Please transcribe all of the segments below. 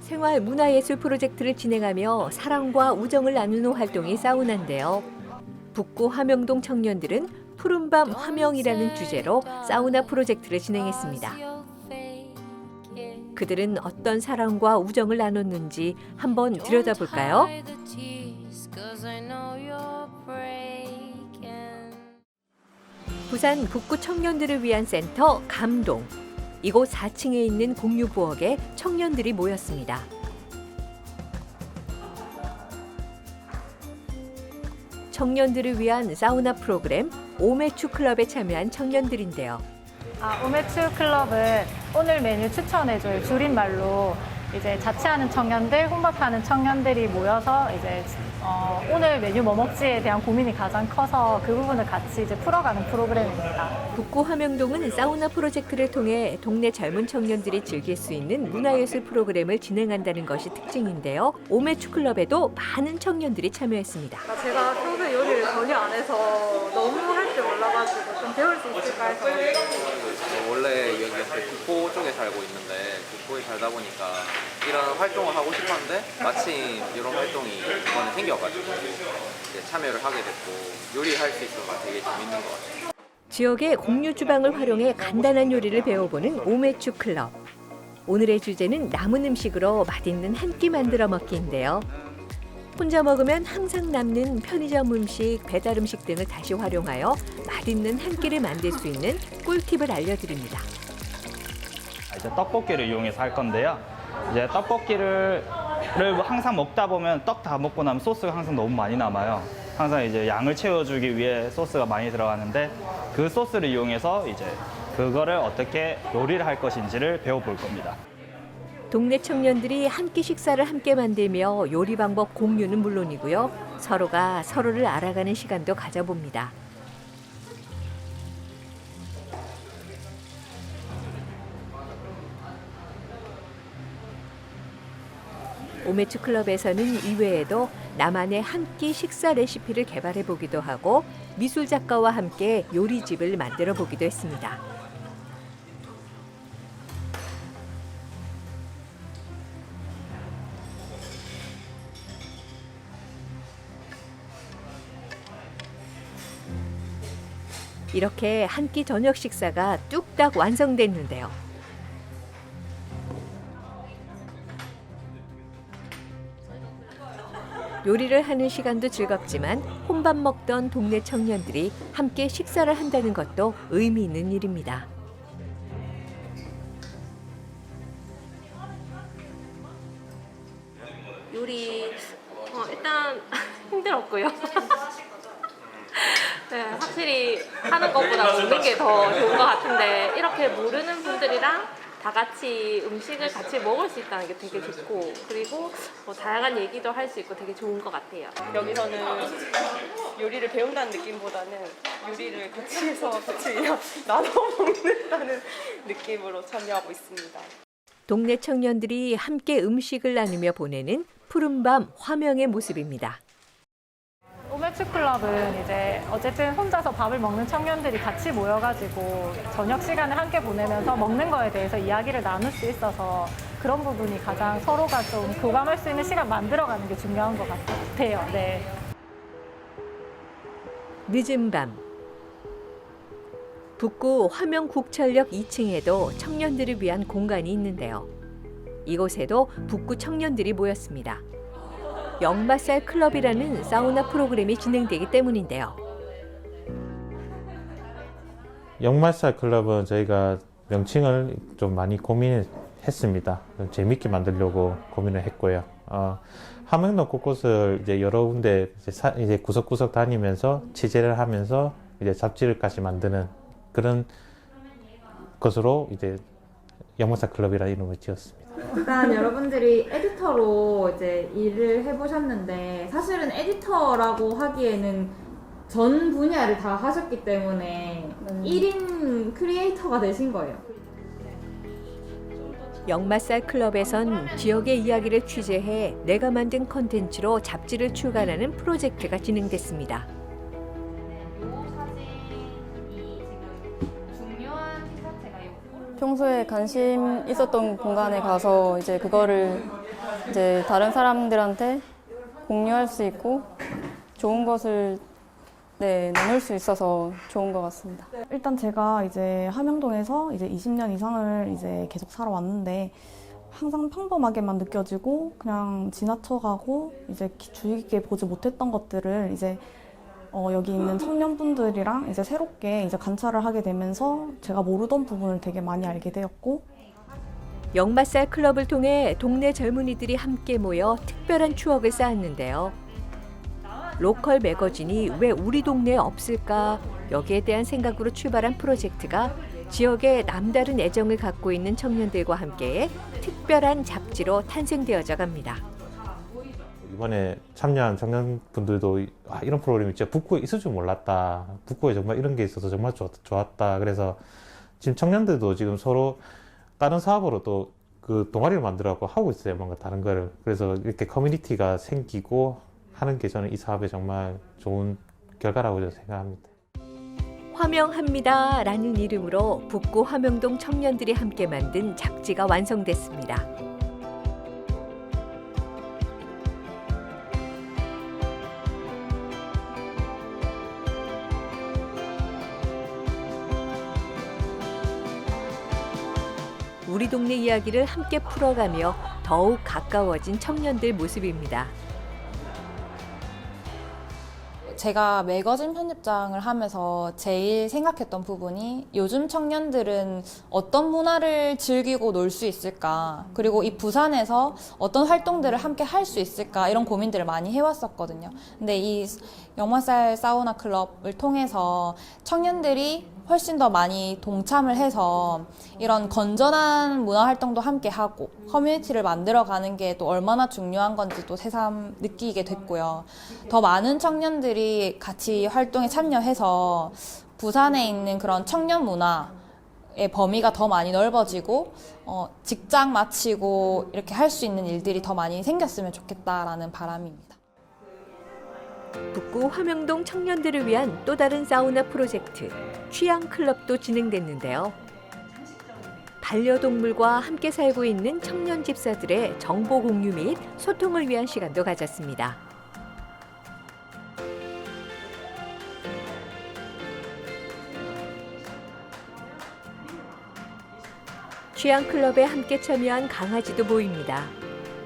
생활 문화예술 프로젝트를 진행하며 사랑과 우정을 나누는 활동이 사우나인데요. 북구 화명동 청년들은 푸른밤 화명이라는 주제로 사우나 프로젝트를 진행했습니다. 그들은 어떤 사랑과 우정을 나눴는지 한번 들여다볼까요? 부산 북구 청년들을 위한 센터 감동. 이곳 4층에 있는 공유 부엌에 청년들이 모였습니다. 청년들을 위한 사우나 프로그램 오메추 클럽에 참여한 청년들인데요. 아, 오메추 클럽은 오늘 메뉴 추천해줄 줄임말로 이제 자취하는 청년들, 혼밥하는 청년들이 모여서 이제 어, 오늘 메뉴 뭐 먹지에 대한 고민이 가장 커서 그 부분을 같이 이제 풀어가는 프로그램입니다. 북구 화명동은 사우나 프로젝트를 통해 동네 젊은 청년들이 즐길 수 있는 문화예술 프로그램을 진행한다는 것이 특징인데요. 오메추 클럽에도 많은 청년들이 참여했습니다. 그러니까 제가 평소에 요리를 전혀 안 해서 너무 할 줄 몰라가지고 좀 배울 수 있을까 해서 저 국보 쪽에 살고 있는데 국보에 살다 보니까 이런 활동을 하고 싶었는데 마침 이런 활동이 이번에 생겨가지고 이제 참여를 하게 됐고 요리할 수 있어서 되게 재밌는 것 같아요. 지역의 공유 주방을 활용해 간단한 요리를 배워보는 오메추 클럽. 오늘의 주제는 남은 음식으로 맛있는 한 끼 만들어 먹기인데요. 혼자 먹으면 항상 남는 편의점 음식, 배달 음식 등을 다시 활용하여 맛있는 한 끼를 만들 수 있는 꿀팁을 알려드립니다. 아, 이제 떡볶이를 이용해서 할 건데요. 이제 떡볶이를 를 항상 먹다 보면 떡 다 먹고 나면 소스가 항상 너무 많이 남아요. 항상 이제 양을 채워주기 위해 소스가 많이 들어가는데 그 소스를 이용해서 이제 그거를 어떻게 요리를 할 것인지를 배워볼 겁니다. 동네 청년들이 한 끼 식사를 함께 만들며 요리 방법 공유는 물론이고요. 서로가 서로를 알아가는 시간도 가져봅니다. 오메추 클럽에서는 이외에도 나만의 한 끼 식사 레시피를 개발해 보기도 하고 미술 작가와 함께 요리집을 만들어 보기도 했습니다. 이렇게 한 끼 저녁 식사가 뚝딱 완성됐는데요. 요리를 하는 시간도 즐겁지만 혼밥 먹던 동네 청년들이 함께 식사를 한다는 것도 의미 있는 일입니다. 요리 어, 일단 힘들었고요. 네, 확실히 하는 것보다 먹는 게 더 좋은 것 같은데 이렇게 모르는 분들이랑 다 같이 음식을 같이 먹을 수 있다는 게 되게 좋고 그리고 뭐 다양한 얘기도 할 수 있고 되게 좋은 것 같아요. 여기서는 요리를 배운다는 느낌보다는 요리를 같이 해서 같이 나눠 먹는다는 느낌으로 참여하고 있습니다. 동네 청년들이 함께 음식을 나누며 보내는 푸른밤 화명의 모습입니다. 오메추 클럽은 이제 어쨌든 혼자서 밥을 먹는 청년들이 같이 모여가지고 저녁 시간을 함께 보내면서 먹는 거에 대해서 이야기를 나눌 수 있어서 그런 부분이 가장 서로가 좀 교감할 수 있는 시간 만들어가는 게 중요한 것 같아요. 네. 늦은 밤 북구 화명국철역 2층에도 청년들을 위한 공간이 있는데요. 이곳에도 북구 청년들이 모였습니다. 역마살 클럽이라는 사우나 프로그램이 진행되기 때문인데요. 역마살 클럽은 저희가 명칭을 좀 많이 고민했습니다. 좀 재밌게 만들려고 고민을 했고요. 어, 함흥동 곳곳을 이제 여러 군데 이제, 사- 이제 구석구석 다니면서 취재를 하면서 이제 잡지를까지 만드는 그런 것으로 이제 역마살 클럽이라는 이름을 지었습니다. 일단 여러분들이 에디터로 이제 일을 해보셨는데 사실은 에디터라고 하기에는 전 분야를 다 하셨기 때문에 1인 크리에이터가 되신 거예요. 역마살 클럽에선 지역의 이야기를 취재해 내가 만든 컨텐츠로 잡지를 출간하는 프로젝트가 진행됐습니다. 평소에 관심 있었던 공간에 가서 이제 그거를 이제 다른 사람들한테 공유할 수 있고 좋은 것을 네, 나눌 수 있어서 좋은 것 같습니다. 일단 제가 이제 함영동에서 이제 20년 이상을 이제 계속 살아왔는데 항상 평범하게만 느껴지고 그냥 지나쳐가고 이제 기- 주의 깊게 보지 못했던 것들을 이제 어, 여기 있는 청년분들이랑 이제 새롭게 이제 관찰을 하게 되면서 제가 모르던 부분을 되게 많이 알게 되었고 역마살 클럽을 통해 동네 젊은이들이 함께 모여 특별한 추억을 쌓았는데요. 로컬 매거진이 왜 우리 동네에 없을까 여기에 대한 생각으로 출발한 프로젝트가 지역에 남다른 애정을 갖고 있는 청년들과 함께 특별한 잡지로 탄생되어져 갑니다. 이번에 참여한 청년분들도 이- 아, 이런 프로그램이 진짜 북구에 있을 줄 몰랐다. 북구에 정말 이런 게 있어서 정말 좋, 좋았다. 그래서 지금 청년들도 지금 서로 다른 사업으로 또 그 동아리를 만들어갖고 하고 있어요. 뭔가 다른 거를. 그래서 이렇게 커뮤니티가 생기고 하는 게 저는 이 사업에 정말 좋은 결과라고 저는 생각합니다. 화명합니다라는 이름으로 북구 화명동 청년들이 함께 만든 잡지가 완성됐습니다. 우리 동네 이야기를 함께 풀어가며 더욱 가까워진 청년들 모습입니다. 제가 매거진 편집장을 하면서 제일 생각했던 부분이 요즘 청년들은 어떤 문화를 즐기고 놀 수 있을까 그리고 이 부산에서 어떤 활동들을 함께 할 수 있을까 이런 고민들을 많이 해왔었거든요. 근데 이 영마살 사우나 클럽을 통해서 청년들이 훨씬 더 많이 동참을 해서 이런 건전한 문화 활동도 함께 하고 커뮤니티를 만들어 가는 게 또 얼마나 중요한 건지 또 새삼 느끼게 됐고요. 더 많은 청년들이 같이 활동에 참여해서 부산에 있는 그런 청년 문화 의 범위가 더 많이 넓어지고 어, 직장 마치고 이렇게 할 수 있는 일들이 더 많이 생겼으면 좋겠다라는 바람입니다. 북구 화명동 청년들을 위한 또 다른 사우나 프로젝트 취향 클럽도 진행됐는데요. 반려동물과 함께 살고 있는 청년 집사들의 정보 공유 및 소통을 위한 시간도 가졌습니다. 취향 클럽에 함께 참여한 강아지도 보입니다.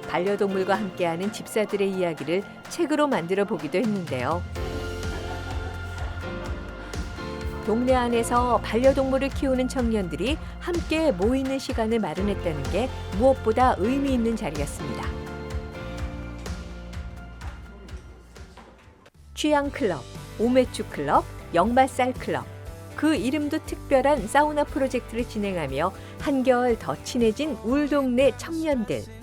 반려동물과 함께하는 집사들의 이야기를 책으로 만들어 보기도 했는데요. 동네 안에서 반려동물을 키우는 청년들이 함께 모이는 시간을 마련했다는 게 무엇보다 의미 있는 자리였습니다. 취향 클럽, 오메추 클럽, 역마살 클럽. 그 이름도 특별한 사우나 프로젝트를 진행하며 한결 더 친해진 울동네 청년들.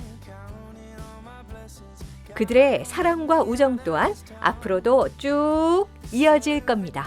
그들의 사랑과 우정 또한 앞으로도 쭉 이어질 겁니다.